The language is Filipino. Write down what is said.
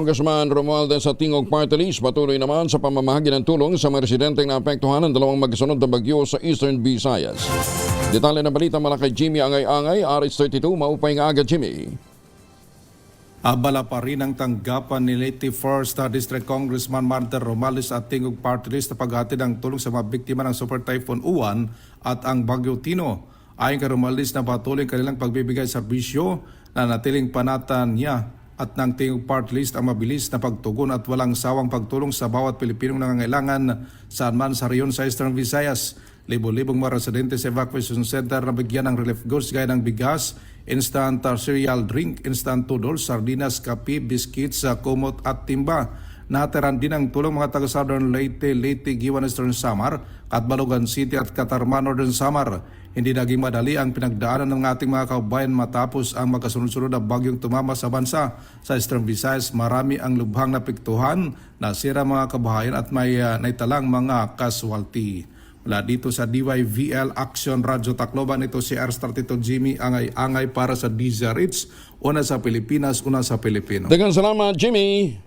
Congressman Romualdez sa Tingog Party List patuloy naman sa pamamahagi ng tulong sa mga residenteng naapektuhan ng dalawang magkasunod na bagyo sa Eastern Visayas. Detalye ng balita mula kay Jimmy Angay-Angay, RH32, maupay nga agad Jimmy. Abala pa rin ang tanggapan ni Leyte First uh, District Congressman Martin Romales at Tingog Party List na paghatid ng tulong sa mga biktima ng Super Typhoon Uwan at ang Bagyo Tino. Ayon kay Romales na patuloy kanilang pagbibigay serbisyo na natiling panatan niya at ng Tingog Party List ang mabilis na pagtugon at walang sawang pagtulong sa bawat Pilipinong nangangailangan saan man sa reyon sa Eastern Visayas. Libo-libong mga residente sa evacuation center na bigyan ng relief goods gaya ng bigas, instant cereal drink, instant noodles, sardinas, kape, biscuits, kumot at timba. Natiran din ang tulong mga taga Southern Leyte, Leyte, Giwan, Eastern Samar, Katbalogan City at Katarman, Northern Samar. Hindi naging madali ang pinagdaanan ng ating mga kaubayan matapos ang magkasunod-sunod na bagyong tumama sa bansa. Sa Eastern Visayas, marami ang lubhang napiktuhan, nasira mga kabahayan at may uh, naitalang mga casualty. Mula dito sa DYVL Action Radyo Tacloban, ito si R32 Jimmy Angay-Angay para sa DZRH. Una sa Pilipinas, una sa Pilipino. Dagan salamat Jimmy.